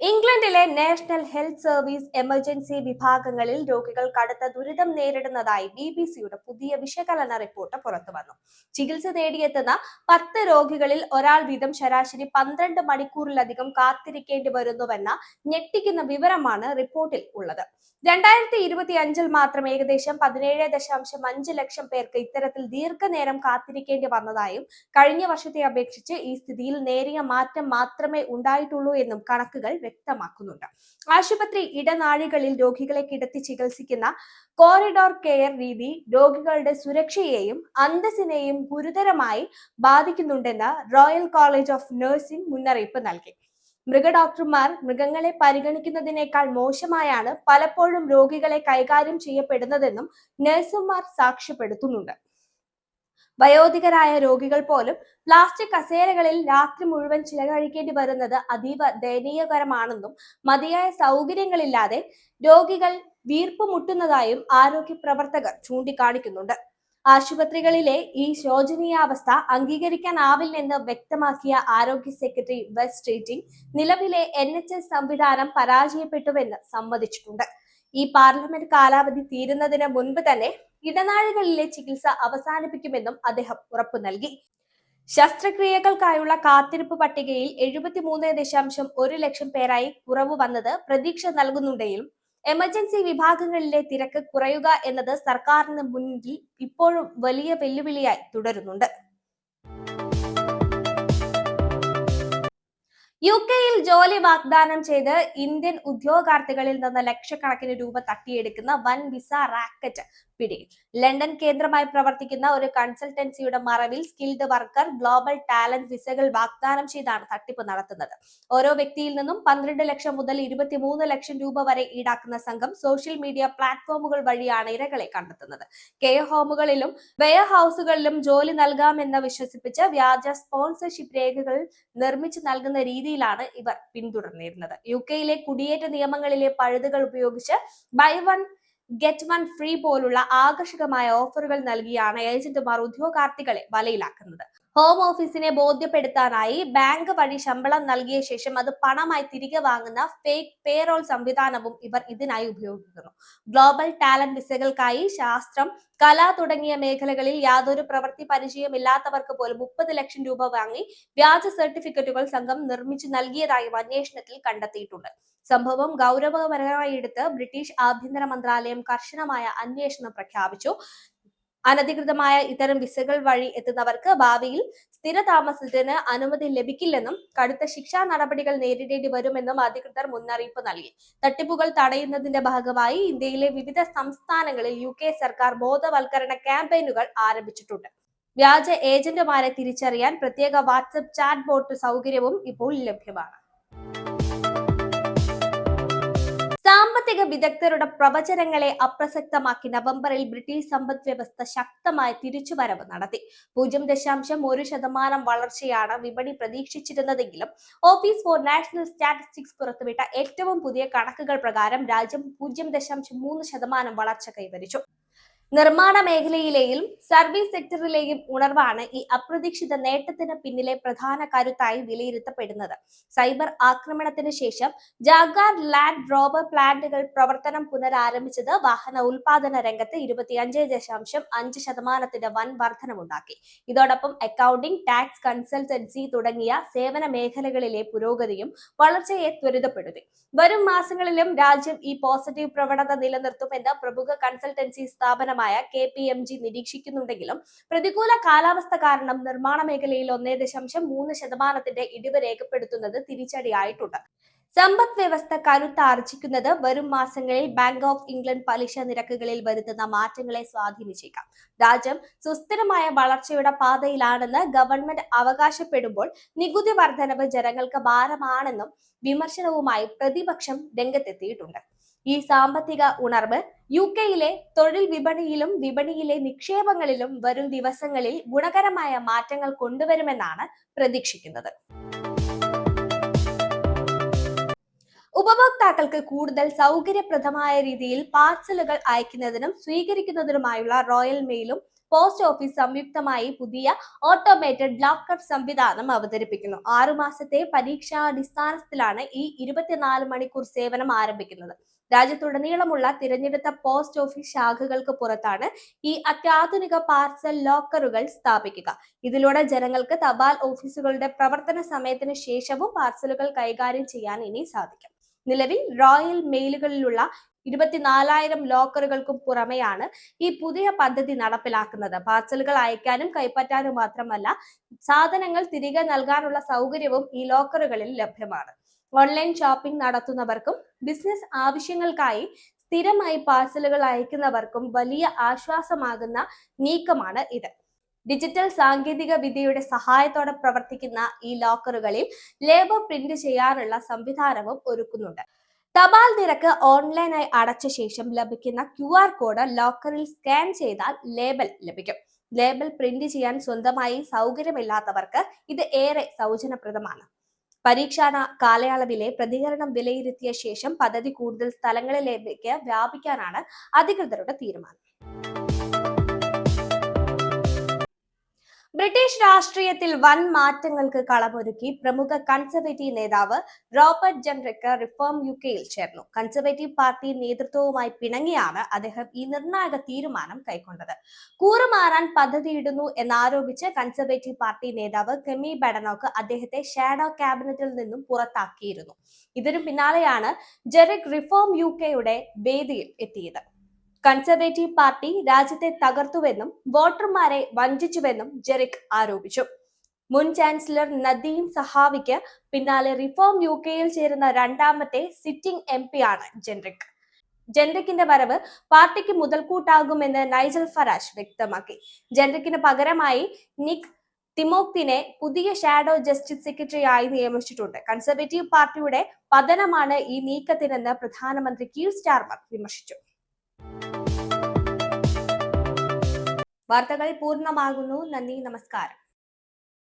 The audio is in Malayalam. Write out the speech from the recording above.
ഇംഗ്ലണ്ടിലെ നാഷണൽ ഹെൽത്ത് സർവീസ് എമർജൻസി വിഭാഗങ്ങളിൽ രോഗികൾ കടുത്ത ദുരിതം നേരിടുന്നതായി ബി ബി സിയുടെ പുതിയ വിശകലന റിപ്പോർട്ട് പുറത്തു വന്നു. ചികിത്സ തേടിയെത്തുന്ന പത്ത് രോഗികളിൽ ഒരാൾ വീതം ശരാശരി പന്ത്രണ്ട് മണിക്കൂറിലധികം കാത്തിരിക്കേണ്ടി വരുന്നുവെന്ന ഞെട്ടിക്കുന്ന വിവരമാണ് റിപ്പോർട്ടിൽ ഉള്ളത്. രണ്ടായിരത്തി ഇരുപത്തി അഞ്ചിൽ മാത്രം ഏകദേശം പതിനേഴ് ദശാംശം അഞ്ച് ലക്ഷം പേർക്ക് ഇത്തരത്തിൽ ദീർഘനേരം കാത്തിരിക്കേണ്ടി വന്നതായും കഴിഞ്ഞ വർഷത്തെ അപേക്ഷിച്ച് ഈ സ്ഥിതിയിൽ നേരിയ മാറ്റം മാത്രമേ ഉണ്ടായിട്ടുള്ളൂ എന്നും കണക്കുകൾ വ്യക്തമാക്കുന്നുണ്ട്. ആശുപത്രി ഇടനാഴികളിൽ രോഗികളെ കിടത്തി ചികിത്സിക്കുന്ന കോറിഡോർ കെയർ രീതി രോഗികളുടെ സുരക്ഷയെയും അന്തസ്സിനെയും ഗുരുതരമായി ബാധിക്കുന്നുണ്ടെന്ന് റോയൽ കോളേജ് ഓഫ് നഴ്സിംഗ് മുന്നറിയിപ്പ് നൽകി. മൃഗഡോക്ടർമാർ മൃഗങ്ങളെ പരിഗണിക്കുന്നതിനേക്കാൾ മോശമായാണ് പലപ്പോഴും രോഗികളെ കൈകാര്യം ചെയ്യപ്പെടുന്നതെന്നും നഴ്സുമാർ സാക്ഷ്യപ്പെടുത്തുന്നുണ്ട്. വയോധികരായ രോഗികൾ പോലും പ്ലാസ്റ്റിക് കസേരകളിൽ രാത്രി മുഴുവൻ ചിലകഴിക്കേണ്ടി വരുന്നത് അതീവ ദയനീയകരമാണെന്നും മതിയായ സൗകര്യങ്ങളില്ലാതെ രോഗികൾ വീർപ്പ് മുട്ടുന്നതായും ആരോഗ്യ പ്രവർത്തകർ ചൂണ്ടിക്കാണിക്കുന്നുണ്ട്. ആശുപത്രികളിലെ ഈ ശോചനീയാവസ്ഥ അംഗീകരിക്കാനാവില്ലെന്ന് വ്യക്തമാക്കിയ ആരോഗ്യ സെക്രട്ടറി വെസ്റ്റ് റേറ്റിംഗ് നിലവിലെ എൻ എച്ച് എസ് സംവിധാനം പരാജയപ്പെട്ടുവെന്ന് സമ്മതിച്ചിട്ടുണ്ട്. ഈ പാർലമെന്റ് കാലാവധി തീരുന്നതിന് മുൻപ് തന്നെ ഇടനാഴികളിലെ ചികിത്സ അവസാനിപ്പിക്കുമെന്നും അദ്ദേഹം ഉറപ്പു നൽകി. ശസ്ത്രക്രിയകൾക്കായുള്ള കാത്തിരിപ്പ് പട്ടികയിൽ എഴുപത്തിമൂന്ന് ദശാംശം ഒരു ലക്ഷം പേരായി കുറവ് വന്നത് പ്രതീക്ഷ നൽകുന്നുണ്ടെങ്കിലും എമർജൻസി വിഭാഗങ്ങളിലെ തിരക്ക് കുറയുക എന്നത് സർക്കാരിന് മുന്നിൽ ഇപ്പോഴും വലിയ വെല്ലുവിളിയായി തുടരുന്നുണ്ട്. യു കെയിൽ ജോലി വാഗ്ദാനം ചെയ്ത് ഇന്ത്യൻ ഉദ്യോഗാർത്ഥികളിൽ നിന്ന് ലക്ഷക്കണക്കിന് രൂപ തട്ടിയെടുക്കുന്ന വൻ വിസ റാക്കറ്റ് പിടിയിൽ. ലണ്ടൻ കേന്ദ്രമായി പ്രവർത്തിക്കുന്ന ഒരു കൺസൾട്ടൻസിയുടെ മറവിൽ സ്കിൽഡ് വർക്കർ ഗ്ലോബൽ ടാലന്റ് വിസകൾ വാഗ്ദാനം ചെയ്താണ് തട്ടിപ്പ് നടത്തുന്നത്. ഓരോ വ്യക്തിയിൽ നിന്നും പന്ത്രണ്ട് ലക്ഷം മുതൽ ഇരുപത്തിമൂന്ന് ലക്ഷം രൂപ വരെ ഈടാക്കുന്ന സംഘം സോഷ്യൽ മീഡിയ പ്ലാറ്റ്ഫോമുകൾ വഴിയാണ് ഇരകളെ കണ്ടെത്തുന്നത്. കെയർ ഹോമുകളിലും വെയർ ഹൗസുകളിലും ജോലി നൽകാമെന്ന് വിശ്വസിപ്പിച്ച് വ്യാജ സ്പോൺസർഷിപ്പ് രേഖകൾ നിർമ്മിച്ചു നൽകുന്ന രീതിയിലാണ് ഇവർ പിന്തുടർന്നിരുന്നത്. യു കെയിലെ കുടിയേറ്റ നിയമങ്ങളിലെ പഴുതുകൾ ഉപയോഗിച്ച് buy one get one free പോലുള്ള ആകർഷകമായ ഓഫറുകൾ നൽകിയാണ് ഏജന്റുമാർ ഉദ്യോഗാർത്ഥികളെ വലയിലാക്കുന്നത്. ഹോം ഓഫീസിനെ ബോധ്യപ്പെടുത്താനായി ബാങ്ക് വഴി ശമ്പളം നൽകിയ ശേഷം അത് പണമായി തിരികെ വാങ്ങുന്ന ഫേക്ക് പേറോൾ സംവിധാനവും ഇവർ ഇതിനായി ഉപയോഗിക്കുന്നു. ഗ്ലോബൽ ടാലന്റ് വിസകൾക്കായി ശാസ്ത്രം കല തുടങ്ങിയ മേഖലകളിൽ യാതൊരു പ്രവൃത്തി പരിചയമില്ലാത്തവർക്ക് പോലും മുപ്പത് ലക്ഷം രൂപ വാങ്ങി വ്യാജ സർട്ടിഫിക്കറ്റുകൾ സംഘം നിർമ്മിച്ചു നൽകിയതായും അന്വേഷണത്തിൽ കണ്ടെത്തിയിട്ടുണ്ട്. സംഭവം ഗൗരവപരമായി എടുത്ത് ബ്രിട്ടീഷ് ആഭ്യന്തര മന്ത്രാലയം കർശനമായ അന്വേഷണം പ്രഖ്യാപിച്ചു. അനധികൃതമായ ഇത്തരം വിസകൾ വഴി എത്തുന്നവർക്ക് ഭാവിയിൽ സ്ഥിര താമസത്തിന് അനുമതി ലഭിക്കില്ലെന്നും കടുത്ത ശിക്ഷാ നടപടികൾ നേരിടേണ്ടി വരുമെന്നും അധികൃതർ മുന്നറിയിപ്പ് നൽകി. തട്ടിപ്പുകൾ തടയുന്നതിന്റെ ഭാഗമായി ഇന്ത്യയിലെ വിവിധ സംസ്ഥാനങ്ങളിൽ യു സർക്കാർ ബോധവൽക്കരണ ക്യാമ്പയിനുകൾ ആരംഭിച്ചിട്ടുണ്ട്. വ്യാജ ഏജന്റുമാരെ തിരിച്ചറിയാൻ പ്രത്യേക വാട്സപ്പ് ചാറ്റ് ബോട്ട് സൗകര്യവും ഇപ്പോൾ ലഭ്യമാണ്. സാമ്പത്തിക വിദഗ്ധരുടെ പ്രവചനങ്ങളെ അപ്രസക്തമാക്കി നവംബറിൽ ബ്രിട്ടീഷ് സമ്പദ് വ്യവസ്ഥ ശക്തമായ തിരിച്ചുവരവ് നടത്തി. പൂജ്യം ദശാംശം ഒരു ശതമാനം വളർച്ചയാണ് വിപണി പ്രതീക്ഷിച്ചിരുന്നതെങ്കിലും ഓഫീസ് ഫോർ നാഷണൽ സ്റ്റാറ്റിസ്റ്റിക്സ് പുറത്തുവിട്ട ഏറ്റവും പുതിയ കണക്കുകൾ പ്രകാരം രാജ്യം പൂജ്യം ദശാംശം മൂന്ന് ശതമാനം വളർച്ച കൈവരിച്ചു. നിർമ്മാണ മേഖലയിലെയും സർവീസ് സെക്ടറിലെയും ഉണർവാണ് ഈ അപ്രതീക്ഷിത നേട്ടത്തിന് പിന്നിലെ പ്രധാന കരുത്തായി വിലയിരുത്തപ്പെടുന്നത്. സൈബർ ആക്രമണത്തിന് ശേഷം ജാഗാർ ലാൻഡ് റോബർ പ്ലാന്റുകൾ പ്രവർത്തനം പുനരാരംഭിച്ചത് വാഹന ഉൽപാദന രംഗത്ത് ഇരുപത്തിയഞ്ച് ദശാംശം അഞ്ച് ശതമാനത്തിന്റെ വൻ വർധനമുണ്ടാക്കി. ഇതോടൊപ്പം അക്കൗണ്ടിംഗ് ടാക്സ് കൺസൾട്ടൻസി തുടങ്ങിയ സേവന മേഖലകളിലെ പുരോഗതിയും വളർച്ചയെ ത്വരിതപ്പെടുത്തി. വരും മാസങ്ങളിലും രാജ്യം ഈ പോസിറ്റീവ് പ്രവണത നിലനിർത്തുമെന്ന് പ്രമുഖ കൺസൾട്ടൻസി സ്ഥാപനമായ കെ പി എം ജി നിരീക്ഷിക്കുന്നുണ്ടെങ്കിലും പ്രതികൂല കാലാവസ്ഥ കാരണം നിർമ്മാണ മേഖലയിൽ ഒന്നേ ദശാംശം മൂന്ന് ശതമാനത്തിന്റെ ഇടിവ് രേഖപ്പെടുത്തുന്നത് തിരിച്ചടിയായിട്ടുണ്ട്. സമ്പദ് വ്യവസ്ഥ കരുത്താർജിക്കുന്നത് വരും മാസങ്ങളിൽ ബാങ്ക് ഓഫ് ഇംഗ്ലണ്ട് പലിശ നിരക്കുകളിൽ വരുത്തുന്ന മാറ്റങ്ങളെ സ്വാധീനിച്ചേക്കാം. രാജ്യം സുസ്ഥിരമായ വളർച്ചയുടെ പാതയിലാണെന്ന് ഗവൺമെന്റ് അവകാശപ്പെടുമ്പോൾ നികുതി വർധനവ് ജനങ്ങൾക്ക് ഭാരമാണെന്നും വിമർശനവുമായി പ്രതിപക്ഷം രംഗത്തെത്തിയിട്ടുണ്ട്. ഈ സാമ്പത്തിക ഉണർവ് യു കെയിലെ തൊഴിൽ വിപണിയിലും വിപണിയിലെ നിക്ഷേപങ്ങളിലും വരും ദിവസങ്ങളിൽ ഗുണകരമായ മാറ്റങ്ങൾ കൊണ്ടുവരുമെന്നാണ് പ്രതീക്ഷിക്കുന്നത്. ഉപഭോക്താക്കൾക്ക് കൂടുതൽ സൗകര്യപ്രദമായ രീതിയിൽ പാർസലുകൾ അയക്കുന്നതിനും സ്വീകരിക്കുന്നതിനുമായുള്ള റോയൽ മെയിലും പോസ്റ്റ് ഓഫീസ് സംയുക്തമായി പുതിയ ഓട്ടോമേറ്റഡ് ലോക്കർ സംവിധാനം അവതരിപ്പിക്കുന്നു. ആറുമാസത്തെ പരീക്ഷാടിസ്ഥാനത്തിലാണ് ഈ ഇരുപത്തിനാല് മണിക്കൂർ സേവനം ആരംഭിക്കുന്നത്. രാജ്യത്തുടനീളമുള്ള തിരഞ്ഞെടുത്ത പോസ്റ്റ് ഓഫീസ് ശാഖകൾക്ക് പുറത്താണ് ഈ അത്യാധുനിക പാർസൽ ലോക്കറുകൾ സ്ഥാപിക്കുക. ഇതിലൂടെ ജനങ്ങൾക്ക് തപാൽ ഓഫീസുകളുടെ പ്രവർത്തന സമയത്തിന് ശേഷവും പാർസലുകൾ കൈകാര്യം ചെയ്യാൻ ഇനി സാധിക്കും. നിലവിൽ റോയൽ മെയിലുകളിലുള്ള ഇരുപത്തിനാലായിരം ലോക്കറുകൾക്കും പുറമെയാണ് ഈ പുതിയ പദ്ധതി നടപ്പിലാക്കുന്നത്. പാർസലുകൾ അയക്കാനും കൈപ്പറ്റാനും മാത്രമല്ല സാധനങ്ങൾ തിരികെ നൽകാനുള്ള സൗകര്യവും ഈ ലോക്കറുകളിൽ ലഭ്യമാണ്. ഓൺലൈൻ ഷോപ്പിംഗ് നടത്തുന്നവർക്കും ബിസിനസ് ആവശ്യങ്ങൾക്കായി സ്ഥിരമായി പാഴ്സലുകൾ അയക്കുന്നവർക്കും വലിയ ആശ്വാസമാകുന്ന നീക്കമാണ് ഇത്. ഡിജിറ്റൽ സാങ്കേതിക വിദ്യയുടെ സഹായത്തോടെ പ്രവർത്തിക്കുന്ന ഈ ലോക്കറുകളിൽ ലേബർ പ്രിന്റ് ചെയ്യാനുള്ള സംവിധാനവും ഒരുക്കുന്നുണ്ട്. തപാൽ നിരക്ക് ഓൺലൈനായി അടച്ച ശേഷം ലഭിക്കുന്ന ക്യു ആർ കോഡ് ലോക്കറിൽ സ്കാൻ ചെയ്താൽ ലേബൽ ലഭിക്കും. ലേബൽ പ്രിന്റ് ചെയ്യാൻ സ്വന്തമായി സൗകര്യമില്ലാത്തവർക്ക് ഇത് ഏറെ സൗജന്യപ്രദമാണ്. പരീക്ഷാ കാലയളവിലെ പ്രതികരണം വിലയിരുത്തിയ ശേഷം പദ്ധതി കൂടുതൽ സ്ഥലങ്ങളിലേക്ക് വ്യാപിക്കാനാണ് അധികൃതരുടെ തീരുമാനം. ബ്രിട്ടീഷ് രാഷ്ട്രീയത്തിൽ വൻ മാറ്റങ്ങൾക്ക് കളമൊരുക്കി പ്രമുഖ കൺസർവേറ്റീവ് നേതാവ് റോബർട്ട് ജൻറിക്ക് റിഫോം യു കെയിൽ ചേർന്നു. കൺസർവേറ്റീവ് പാർട്ടി നേതൃത്വവുമായി പിണങ്ങിയാണ് അദ്ദേഹം ഈ നിർണായക തീരുമാനം കൈക്കൊണ്ടത്. കൂറുമാറാൻ പദ്ധതിയിടുന്നു എന്നാരോപിച്ച് കൺസർവേറ്റീവ് പാർട്ടി നേതാവ് കെമി ബഡനോക്ക് അദ്ദേഹത്തെ ഷാഡോ ക്യാബിനറ്റിൽ നിന്നും പുറത്താക്കിയിരുന്നു. ഇതിനു പിന്നാലെയാണ് ജെറിക് റിഫോം യു കെയുടെ വേദിയിൽ എത്തിയത്. കൺസർവേറ്റീവ് പാർട്ടി രാജ്യത്തെ തകർത്തുവെന്നും വോട്ടർമാരെ വഞ്ചിച്ചുവെന്നും ജെറിക് ആരോപിച്ചു. മുൻ ചാൻസലർ നദീം സഹാവിക്ക് പിന്നാലെ റിഫോം യു കെയിൽ ചേരുന്ന രണ്ടാമത്തെ സിറ്റിംഗ് എം പി ആണ് ജെൻറിക്. ജെൻറിക്കിന്റെ വരവ് പാർട്ടിക്ക് മുതൽക്കൂട്ടാകുമെന്ന് നൈജൽ ഫറാഷ് വ്യക്തമാക്കി. ജെൻറിക്കിന് പകരമായി നിക് തിമോക്തിനെ പുതിയ ഷാഡോ ജസ്റ്റിസ് സെക്രട്ടറി ആയി നിയമിച്ചിട്ടുണ്ട്. കൺസർവേറ്റീവ് പാർട്ടിയുടെ പതനമാണ് ഈ നീക്കത്തിനെന്ന് പ്രധാനമന്ത്രി കീർ സ്റ്റാർമർ വിമർശിച്ചു. ವಾರ್ತೆಗಳು ಪೂರ್ಣವಾಗುನು ನಂದಿ ನಮಸ್ಕಾರ